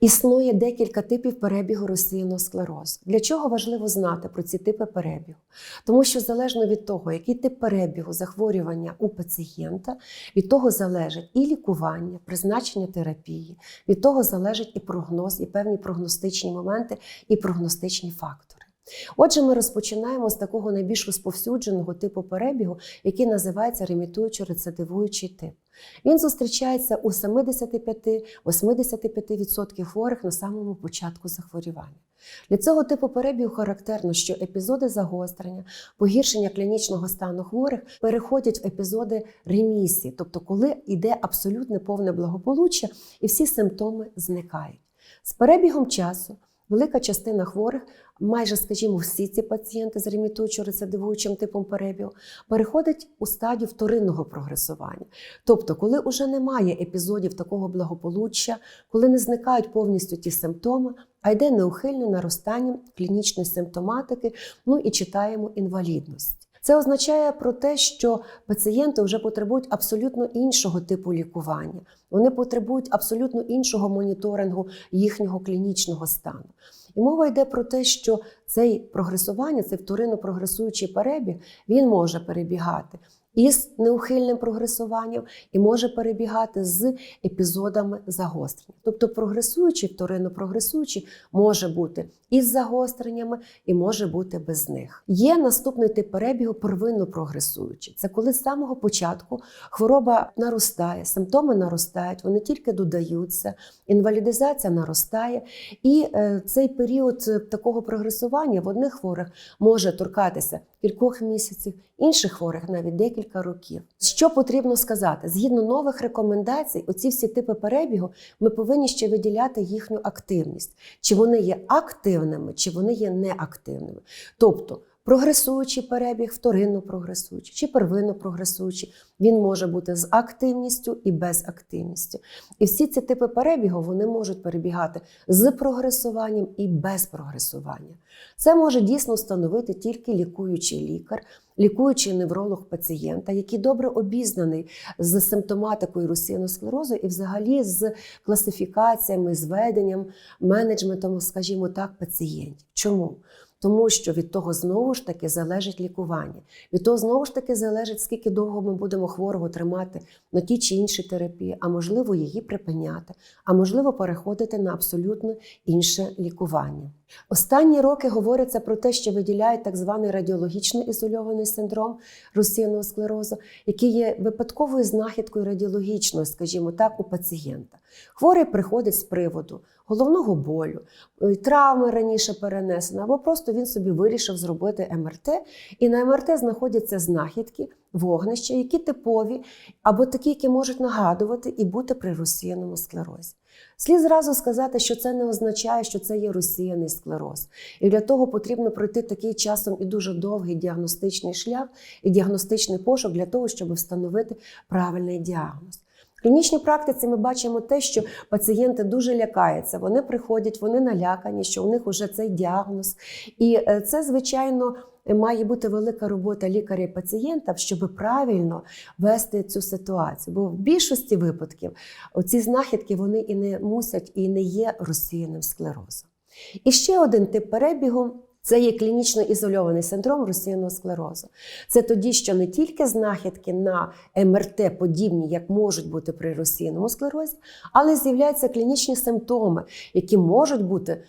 Існує декілька типів перебігу розсіяного склерозу. Для чого важливо знати про ці типи перебігу? Тому що залежно від того, який тип перебігу захворювання у пацієнта, від того залежить і лікування, призначення терапії, від того залежить і прогноз, і певні прогностичні моменти, і прогностичні фактори. Отже, ми розпочинаємо з такого найбільш розповсюдженого типу перебігу, який називається ремітуючо-рецидивуючий тип. Він зустрічається у 75-85% хворих на самому початку захворювання. Для цього типу перебігу характерно, що епізоди загострення, погіршення клінічного стану хворих переходять в епізоди ремісії, тобто коли йде абсолютне повне благополуччя і всі симптоми зникають. З перебігом часу велика частина хворих, майже, скажімо, всі ці пацієнти з ремітуючо-рецидивуючим типом перебігу, переходять у стадію вторинного прогресування. Тобто, коли вже немає епізодів такого благополуччя, коли не зникають повністю ті симптоми, а йде неухильне наростання клінічної симптоматики, ну і читаємо інвалідність. Це означає про те, що пацієнти вже потребують абсолютно іншого типу лікування. Вони потребують абсолютно іншого моніторингу їхнього клінічного стану. І мова йде про те, що цей прогресування, цей вторинно прогресуючий перебіг, він може перебігати із неухильним прогресуванням і може перебігати з епізодами загострення. Тобто прогресуючий, вторинно прогресуючий може бути із загостреннями і може бути без них. Є наступний тип перебігу первинно прогресуючий. Це коли з самого початку хвороба наростає, симптоми наростають, вони тільки додаються, інвалідизація наростає, і е, цей період такого прогресування в одних хворих може торкатися кількох місяців, інших хворих навіть декілька років. Що потрібно сказати? Згідно нових рекомендацій, оці всі типи перебігу, ми повинні ще виділяти їхню активність, чи вони є активними, чи вони є неактивними. Тобто прогресуючий перебіг, вторинно прогресуючий чи первинно прогресуючий, він може бути з активністю і без активністю. І всі ці типи перебігу вони можуть перебігати з прогресуванням і без прогресування. Це може дійсно встановити тільки лікуючий лікар, лікуючий невролог пацієнта, який добре обізнаний з симптоматикою русійного склерозу і взагалі з класифікаціями, з веденням, менеджментом, скажімо так, пацієнтів. Чому? Тому що від того знову ж таки залежить лікування. Від того знову ж таки залежить, скільки довго ми будемо хворого тримати на ті чи інші терапії, а можливо її припиняти, а можливо переходити на абсолютно інше лікування. Останні роки говориться про те, що виділяють так званий радіологічно ізольований синдром русійного склерозу, який є випадковою знахідкою радіологічної, скажімо так, у пацієнта. Хворий приходить з приводу головного болю, е, травми раніше перенесено, або просто він собі вирішив зробити МРТ, і на МРТ знаходяться знахідки, вогнища, які типові, або такі, які можуть нагадувати і бути при розсіяному склерозі. Слід зразу сказати, що це не означає, що це є розсіяний склероз. І для того потрібно пройти такий часом і дуже довгий діагностичний шлях і діагностичний пошук для того, щоб встановити правильний діагноз. В клінічній практиці ми бачимо те, що пацієнти дуже лякаються. Вони приходять, вони налякані, що у них вже цей діагноз. І е, це, звичайно, має бути велика робота лікаря і пацієнта, щоб правильно вести цю ситуацію. Бо в більшості випадків ці знахідки вони і не мусять, і не є розсіяним склерозом. І ще один тип перебігу. Це є клінічно ізольований синдром розсіяного склерозу. Це тоді, що не тільки знахідки на МРТ подібні, як можуть бути при розсіяному склерозі, але з'являються клінічні симптоми, які можуть бути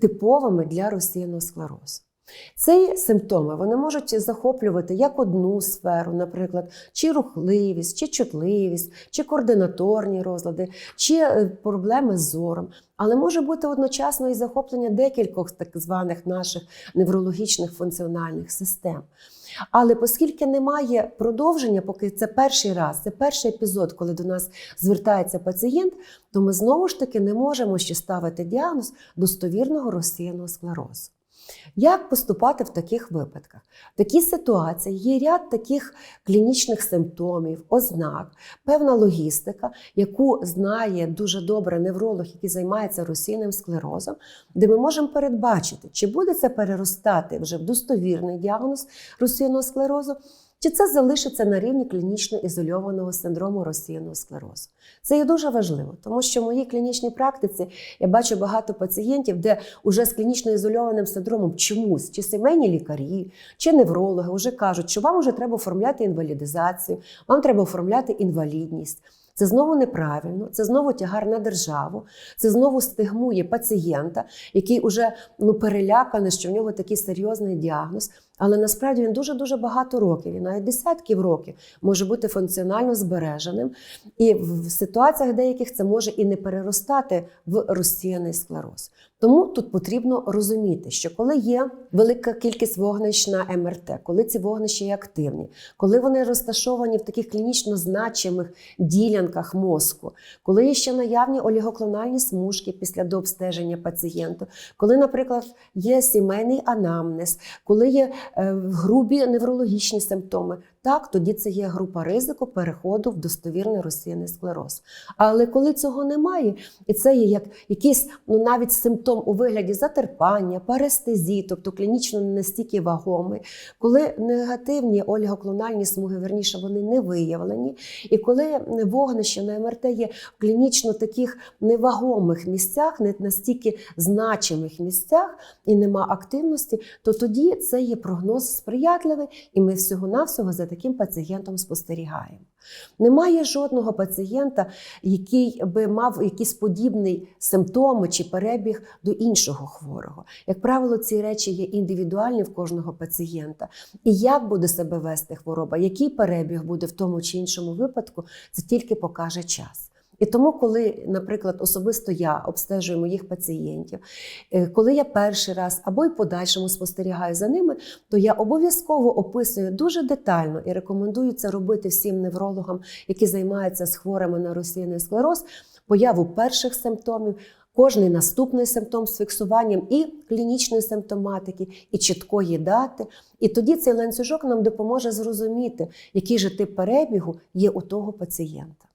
типовими для розсіяного склерозу. Ці симптоми вони можуть захоплювати як одну сферу, наприклад, чи рухливість, чи чутливість, чи координаторні розлади, чи е, проблеми з зором. Але може бути одночасно і захоплення декількох так званих наших неврологічних функціональних систем. Але оскільки немає продовження, поки це перший раз, це перший епізод, коли до нас звертається пацієнт, то ми знову ж таки не можемо ще ставити діагноз достовірного розсіяного склерозу. Як поступати в таких випадках? В такій ситуації є ряд таких клінічних симптомів, ознак, певна логістика, яку знає дуже добре невролог, який займається російним склерозом, де ми можемо передбачити, чи буде це переростати вже в достовірний діагноз російного склерозу, Чи це залишиться на рівні клінічно ізольованого синдрому розсіяного склерозу? Це є дуже важливо, тому що в моїй клінічній практиці я бачу багато пацієнтів, де уже з клінічно ізольованим синдромом чомусь, чи сімейні лікарі, чи неврологи вже кажуть, що вам вже треба оформляти інвалідизацію, вам треба оформляти інвалідність. Це знову неправильно, це знову тягар на державу, це знову стигмує пацієнта, який уже ну, переляканий, що в нього такий серйозний діагноз. Але насправді він дуже дуже багато років, і навіть десятків років може бути функціонально збереженим. І в ситуаціях деяких це може і не переростати в розсіяний склероз. Тому тут потрібно розуміти, що коли є велика кількість вогнищ на МРТ, коли ці вогнища є активні, коли вони розташовані в таких клінічно значимих ділянках мозку, коли є ще наявні олігоклональні смужки після дообстеження пацієнта, коли, наприклад, є сімейний анамнез, коли є грубі неврологічні симптоми, так, тоді це є група ризику переходу в достовірний розсіяний склероз. Але коли цього немає, і це є як якийсь ну навіть симптом у вигляді затерпання, парестезії, тобто клінічно не настільки вагомий, коли негативні олігоклональні смуги, верніше, вони не виявлені, і коли вогнище на МРТ є в клінічно таких невагомих місцях, не настільки значимих місцях і нема активності, то тоді це є прогноз сприятливий, і ми всього-навсього за таким пацієнтом спостерігаємо. Немає жодного пацієнта, який би мав якісь подібні симптоми чи перебіг до іншого хворого. Як правило, ці речі є індивідуальні в кожного пацієнта. І як буде себе вести хвороба, який перебіг буде в тому чи іншому випадку, це тільки покаже час. І тому, коли, наприклад, особисто я обстежую моїх пацієнтів, е, коли я перший раз або й подальшому спостерігаю за ними, то я обов'язково описую дуже детально і рекомендую це робити всім неврологам, які займаються з хворими на розсіяний склероз, появу перших симптомів. Кожний наступний симптом з фіксуванням і клінічної симптоматики, і чіткої дати. І тоді цей ланцюжок нам допоможе зрозуміти, який же тип перебігу є у того пацієнта.